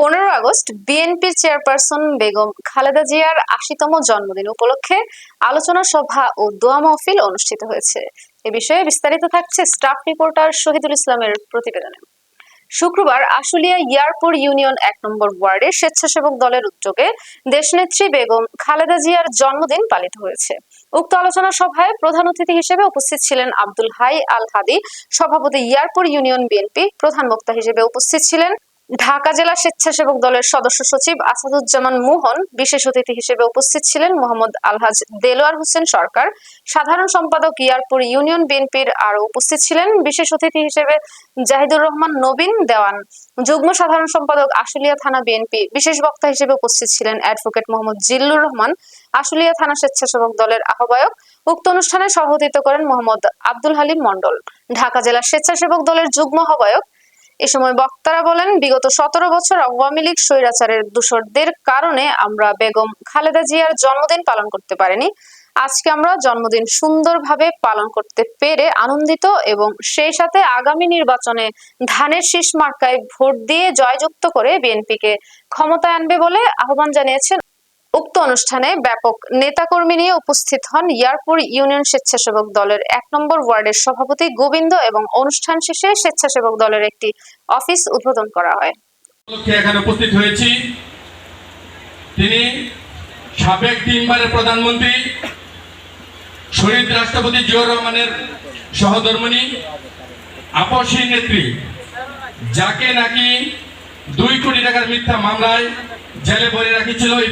পনেরো আগস্ট বিএনপির চেয়ারপারসন বেগম খালেদা জিয়ার আশিতম জন্মদিন উপলক্ষে আলোচনা সভা ও দোয়া মাহফিল অনুষ্ঠিত হয়েছে। এ বিষয়ে বিস্তারিত থাকছে স্টাফ রিপোর্টার শহীদুল ইসলামের প্রতিবেদনে। শুক্রবার আশুলিয়া ইয়ারপুর ইউনিয়ন এক নম্বর ওয়ার্ডে স্বেচ্ছাসেবক দলের উদ্যোগে দেশনেত্রী বেগম খালেদা জিয়ার জন্মদিন পালিত হয়েছে। উক্ত আলোচনা সভায় প্রধান অতিথি হিসেবে উপস্থিত ছিলেন আব্দুল হাই আল হাদি, সভাপতি ইয়ারপুর ইউনিয়ন বিএনপি প্রধান বক্তা হিসেবে উপস্থিত ছিলেন ঢাকা জেলা স্বেচ্ছাসেবক দলের সদস্য সচিব আসাদুজ্জামান মোহন বিশেষ অতিথি হিসেবে উপস্থিত ছিলেন মোহাম্মদ আলহাজ দেলোয়ার হোসেন সরকার। সাধারণ সম্পাদক ইয়ারপুর ইউনিয়ন বিএনপির আরও উপস্থিত ছিলেন বিশেষ অতিথি হিসেবে জাহিদুর রহমান, নবীন দেওয়ান। যুগ্ম সাধারণ সম্পাদক আশুলিয়া থানা বিএনপি বিশেষ বক্তা হিসেবে উপস্থিত ছিলেন অ্যাডভোকেট মোহাম্মদ জিল্লুর রহমান। আশুলিয়া থানা স্বেচ্ছাসেবক দলের আহ্বায়ক। উক্ত অনুষ্ঠানে সভাপতিত্ব করেন মোহাম্মদ আব্দুল হালিম মন্ডল ঢাকা জেলা স্বেচ্ছাসেবক দলের যুগ্ম আহ্বায়ক এ সময় বক্তারা বলেন, বিগত সতেরো বছর আওয়ামী লীগ স্বৈরাচারের দূষরদের কারণে আমরা বেগম খালেদা জিয়ার জন্মদিন পালন করতে পারিনি। আজকে আমরা জন্মদিন সুন্দরভাবে পালন করতে পেরে আনন্দিত এবং সেই সাথে আগামী নির্বাচনে ধানের শীষ মার্কায় ভোট দিয়ে জয়যুক্ত করে বিএনপিকে ক্ষমতায় আনবে বলে আহ্বান জানিয়েছেন উক্ত অনুষ্ঠানে ব্যাপক নেতাকর্মী নিয়ে উপস্থিত হন ইয়ারপুর ইউনিয়ন স্বেচ্ছাসেবক দলের এক নম্বর ওয়ার্ডের সভাপতি গোবিন্দ এবং অনুষ্ঠান শেষে স্বেচ্ছাসেবক দলের একটি অফিস উদ্বোধন করা হয়। এখানে উপস্থিত হয়েছি। তিনি সাবেক তিনবারের প্রধানমন্ত্রী, শহীদ রাষ্ট্রপতি জিয়র রহমানের সহধর্মিণী আপসী নেত্রী, যাকে নাকি দুই কোটি টাকার মিথ্যা মামলায় জেলে ভরে রাখিছিল এই